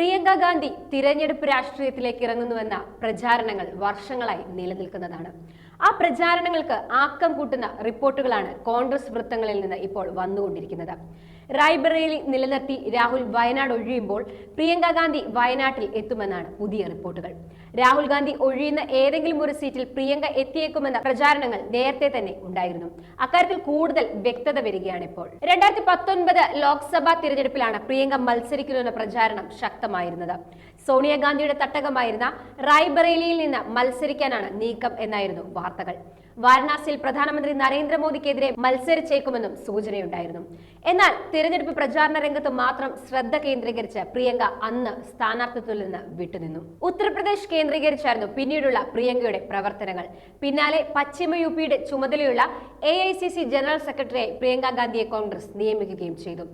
പ്രിയങ്ക ഗാന്ധി തിരഞ്ഞെടുപ്പ് രാഷ്ട്രീയത്തിലേക്ക് ഇറങ്ങുന്നുവെന്ന പ്രചാരണങ്ങൾ വർഷങ്ങളായി നിലനിൽക്കുന്നതാണ്. ആ പ്രചാരണങ്ങൾക്ക് ആക്കം കൂട്ടുന്ന റിപ്പോർട്ടുകളാണ് കോൺഗ്രസ് വൃത്തങ്ങളിൽ നിന്ന് ഇപ്പോൾ വന്നുകൊണ്ടിരിക്കുന്നത്. റായ്ബറേലി നിലനിർത്തി രാഹുൽ വയനാട് ഒഴിയുമ്പോൾ പ്രിയങ്ക ഗാന്ധി വയനാട്ടിൽ എത്തുമെന്നാണ് പുതിയ റിപ്പോർട്ടുകൾ. രാഹുൽ ഗാന്ധി ഒഴിയുന്ന ഏതെങ്കിലും ഒരു സീറ്റിൽ പ്രിയങ്ക എത്തിയേക്കുമെന്ന പ്രചാരണങ്ങൾ നേരത്തെ തന്നെ ഉണ്ടായിരുന്നു. അക്കാര്യത്തിൽ കൂടുതൽ വ്യക്തത വരികയാണ് ഇപ്പോൾ. രണ്ടായിരത്തി പത്തൊൻപത് ലോക്സഭാ തിരഞ്ഞെടുപ്പിലാണ് പ്രിയങ്ക മത്സരിക്കുന്നുവെന്ന പ്രചാരണം ശക്തമായിരുന്നത്. സോണിയാഗാന്ധിയുടെ തട്ടകമായിരുന്ന റായ്ബറേലിയിൽ നിന്ന് മത്സരിക്കാനാണ് നീക്കം എന്നായിരുന്നു വാർത്തകൾ. വാരണാസിയിൽ പ്രധാനമന്ത്രി നരേന്ദ്രമോദിക്കെതിരെ മത്സരിച്ചേക്കുമെന്നും സൂചനയുണ്ടായിരുന്നു. എന്നാൽ തിരഞ്ഞെടുപ്പ് പ്രചാരണ രംഗത്ത് മാത്രം ശ്രദ്ധ കേന്ദ്രീകരിച്ച് പ്രിയങ്ക അന്ന് സ്ഥാനാർത്ഥിത്വത്തിൽ നിന്ന് വിട്ടുനിന്നു. ഉത്തർപ്രദേശ് കേന്ദ്രീകരിച്ചായിരുന്നു പിന്നീടുള്ള പ്രിയങ്കയുടെ പ്രവർത്തനങ്ങൾ. പിന്നാലെ പശ്ചിമ യു പിയുടെ ചുമതലയുള്ള എ ജനറൽ സെക്രട്ടറിയായി പ്രിയങ്ക ഗാന്ധിയെ കോൺഗ്രസ് നിയമിക്കുകയും ചെയ്തു.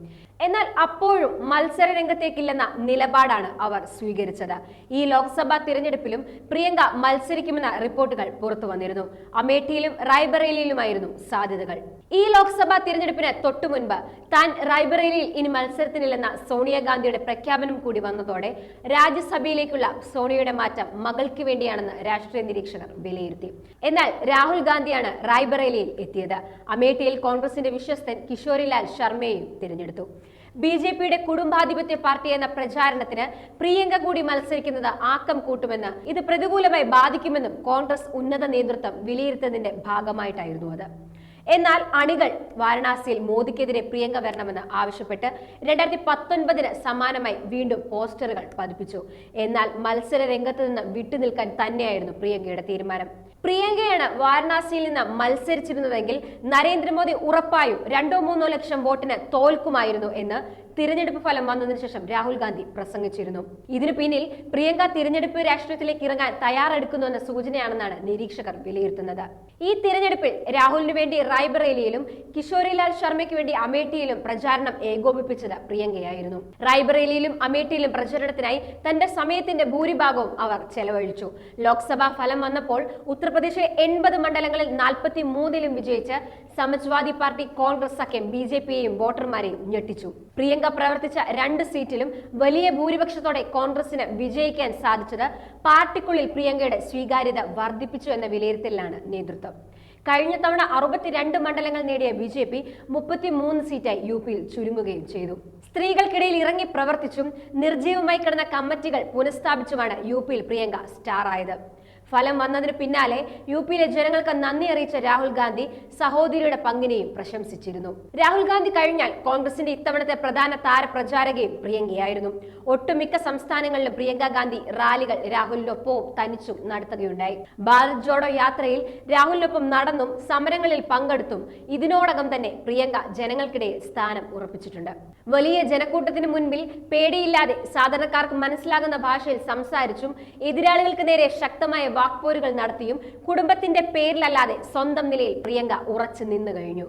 എന്നാൽ അപ്പോഴും മത്സര രംഗത്തേക്കില്ലെന്ന നിലപാടാണ് അവർ സ്വീകരിച്ചത്. ഈ ലോക്സഭാ തിരഞ്ഞെടുപ്പിലും പ്രിയങ്ക മത്സരിക്കുമെന്ന റിപ്പോർട്ടുകൾ പുറത്തു വന്നിരുന്നു. അമേഠിയിലും റായ്ബറേലിയിലുമായിരുന്നു സാധ്യതകൾ. ഈ ലോക്സഭാ തിരഞ്ഞെടുപ്പിന് തൊട്ടു മുൻപ് താൻ റായ്ബറേലിയിൽ ഇനി മത്സരത്തിനില്ലെന്ന സോണിയാഗാന്ധിയുടെ പ്രഖ്യാപനം കൂടി വന്നതോടെ രാജ്യസഭയിലേക്കുള്ള സോണിയയുടെ മാറ്റം മകൾക്ക് വേണ്ടിയാണെന്ന് രാഷ്ട്രീയ നിരീക്ഷകർ വിലയിരുത്തി. എന്നാൽ രാഹുൽ ഗാന്ധിയാണ് റായ്ബറേലിയിൽ എത്തിയത്. അമേഠിയിൽ കോൺഗ്രസിന്റെ വിശ്വസ്തൻ കിഷോരിലാൽ ശർമ്മയെയും തിരഞ്ഞെടുത്തു. ബി ജെ പിയുടെ കുടുംബാധിപത്യ പാർട്ടി എന്ന പ്രചാരണത്തിന് പ്രിയങ്ക കൂടി മത്സരിക്കുന്നത് ആക്കം കൂട്ടുമെന്ന് ഇത് പ്രതികൂലമായി ബാധിക്കുമെന്നും കോൺഗ്രസ് ഉന്നത നേതൃത്വം വിലയിരുത്തുന്നതിന്റെ ഭാഗമായിട്ടായിരുന്നു അത്. എന്നാൽ അണികൾ വാരണാസിയിൽ മോദിക്കെതിരെ പ്രിയങ്ക വരണമെന്ന് ആവശ്യപ്പെട്ട് രണ്ടായിരത്തി പത്തൊൻപതിന് സമാനമായി വീണ്ടും പോസ്റ്ററുകൾ പതിപ്പിച്ചു. എന്നാൽ മത്സര രംഗത്ത് നിന്ന് വിട്ടുനിൽക്കാൻ തന്നെയായിരുന്നു പ്രിയങ്കയുടെ തീരുമാനം. പ്രിയങ്കയാണ് വാരണാസിയിൽ നിന്ന് മത്സരിച്ചിരുന്നതെങ്കിൽ നരേന്ദ്രമോദി ഉറപ്പായും രണ്ടോ മൂന്നോ ലക്ഷം വോട്ടിന് തോൽക്കുമായിരുന്നു എന്ന് തിരഞ്ഞെടുപ്പ് ഫലം വന്നതിന് ശേഷം രാഹുൽ ഗാന്ധി പ്രസംഗിച്ചിരുന്നു. ഇതിനു പിന്നിൽ പ്രിയങ്ക തിരഞ്ഞെടുപ്പ് രാഷ്ട്രീയത്തിലേക്ക് ഇറങ്ങാൻ തയ്യാറെടുക്കുന്നുവെന്ന സൂചനയാണെന്നാണ് നിരീക്ഷകർ വിലയിരുത്തുന്നത്. ഈ തിരഞ്ഞെടുപ്പിൽ രാഹുലിന് വേണ്ടി റായ്ബറേലിയിലും കിഷോരിലാൽ ശർമ്മയ്ക്ക് വേണ്ടി അമേഠിയിലും പ്രചാരണം ഏകോപിപ്പിച്ചത് പ്രിയങ്കയായിരുന്നു. റായ്ബറേലിയിലും അമേഠിയിലും പ്രചരണത്തിനായി തന്റെ സമയത്തിന്റെ ഭൂരിഭാഗവും അവർ ചെലവഴിച്ചു. ലോക്സഭാ ഫലം വന്നപ്പോൾ ഉത്തർപ്രദേശിലെ എൺപത് മണ്ഡലങ്ങളിൽ നാൽപ്പത്തി മൂന്നിലും വിജയിച്ച് സമാജ്വാദി പാർട്ടി കോൺഗ്രസ് സഖ്യം ബി ജെ പിയെയും വോട്ടർമാരെയും ഞെട്ടിച്ചു. പ്രിയങ്ക പ്രവർത്തിച്ച രണ്ട് സീറ്റിലും വലിയ ഭൂരിപക്ഷത്തോടെ കോൺഗ്രസിന് വിജയിക്കാൻ സാധിച്ചത് പാർട്ടിക്കുള്ളിൽ പ്രിയങ്കയുടെ സ്വീകാര്യത വർദ്ധിപ്പിച്ചു എന്ന വിലയിരുത്തലിലാണ് നേതൃത്വം. കഴിഞ്ഞ തവണ അറുപത്തിരണ്ട് മണ്ഡലങ്ങൾ നേടിയ ബി ജെ പി മുപ്പത്തിമൂന്ന് സീറ്റായി യു പിയിൽ ചുരുങ്ങുകയും ചെയ്തു. സ്ത്രീകൾക്കിടയിൽ ഇറങ്ങി പ്രവർത്തിച്ചും നിർജീവമായി കിടന്ന കമ്മിറ്റികൾ പുനഃസ്ഥാപിച്ചുമാണ് യു പിയിൽ പ്രിയങ്ക സ്റ്റാർ ആയത് ഫലം വന്നതിന് പിന്നാലെ യു പിയിലെ ജനങ്ങൾക്ക് നന്ദി അറിയിച്ച രാഹുൽ ഗാന്ധി സഹോദരിയുടെ പങ്കിനെയും പ്രശംസിച്ചിരുന്നു. രാഹുൽ ഗാന്ധി കഴിഞ്ഞാൽ കോൺഗ്രസിന്റെ ഇത്തവണത്തെ പ്രധാന താരപ്രചാരകയും പ്രിയങ്കയായിരുന്നു. ഒട്ടുമിക്ക സംസ്ഥാനങ്ങളിലും പ്രിയങ്ക ഗാന്ധി റാലികൾ രാഹുലിനൊപ്പവും തനിച്ചും നടത്തുകയുണ്ടായി. ഭാരത് ജോഡോ യാത്രയിൽ രാഹുലിനൊപ്പം നടന്നും സമരങ്ങളിൽ പങ്കെടുത്തും ഇതിനോടകം തന്നെ പ്രിയങ്ക ജനങ്ങൾക്കിടയിൽ സ്ഥാനം ഉറപ്പിച്ചിട്ടുണ്ട്. വലിയ ജനക്കൂട്ടത്തിന് മുൻപിൽ പേടിയില്ലാതെ സാധാരണക്കാർക്ക് മനസ്സിലാകുന്ന ഭാഷയിൽ സംസാരിച്ചും എതിരാളികൾക്ക് നേരെ ശക്തമായ വാക്പോരുകൾ നടത്തിയും കുടുംബത്തിന്റെ പേരിലല്ലാതെ സ്വന്തം നിലയിൽ പ്രിയങ്ക ഉറച്ചു നിന്നു കഴിഞ്ഞു.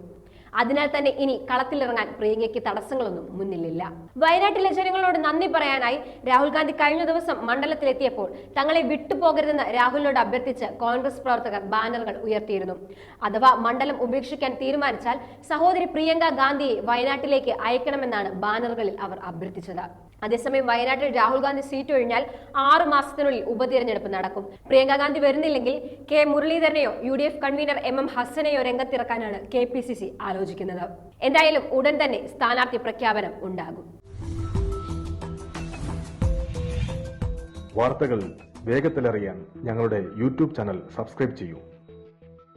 അതിനാൽ തന്നെ ഇനി കളത്തിലിറങ്ങാൻ പ്രിയങ്കയ്ക്ക് തടസ്സങ്ങളൊന്നും മുന്നിലില്ല. വയനാട്ടിലെ ജനങ്ങളോട് നന്ദി പറയാനായി രാഹുൽ ഗാന്ധി കഴിഞ്ഞ ദിവസം മണ്ഡലത്തിലെത്തിയപ്പോൾ തങ്ങളെ വിട്ടുപോകരുതെന്ന് രാഹുലിനോട് അഭ്യർത്ഥിച്ച് കോൺഗ്രസ് പ്രവർത്തകർ ബാനറുകൾ ഉയർത്തിയിരുന്നു. അഥവാ മണ്ഡലം ഉപേക്ഷിക്കാൻ തീരുമാനിച്ചാൽ സഹോദരി പ്രിയങ്ക ഗാന്ധിയെ വയനാട്ടിലേക്ക് അയക്കണമെന്നാണ് ബാനറുകളിൽ അവർ അഭ്യർത്ഥിച്ചത്. അതേസമയം വയനാട്ടിൽ രാഹുൽ ഗാന്ധി സീറ്റ് ഒഴിഞ്ഞാൽ ആറു മാസത്തിനുള്ളിൽ ഉപതിരഞ്ഞെടുപ്പ് നടക്കും. പ്രിയങ്ക ഗാന്ധി വരുന്നില്ലെങ്കിൽ കെ മുരളീധരനെയോ യു കൺവീനർ എം എം ഹസനെയോ രംഗത്തിറക്കാനാണ് കെ പി സി സി ആലോചിക്കുന്നത്. എന്തായാലും ഉടൻ തന്നെ സ്ഥാനാർത്ഥി പ്രഖ്യാപനം ഉണ്ടാകും. വാർത്തകൾ വേഗത്തിലറിയാൻ ഞങ്ങളുടെ യൂട്യൂബ് ചാനൽ സബ്സ്ക്രൈബ് ചെയ്യൂ.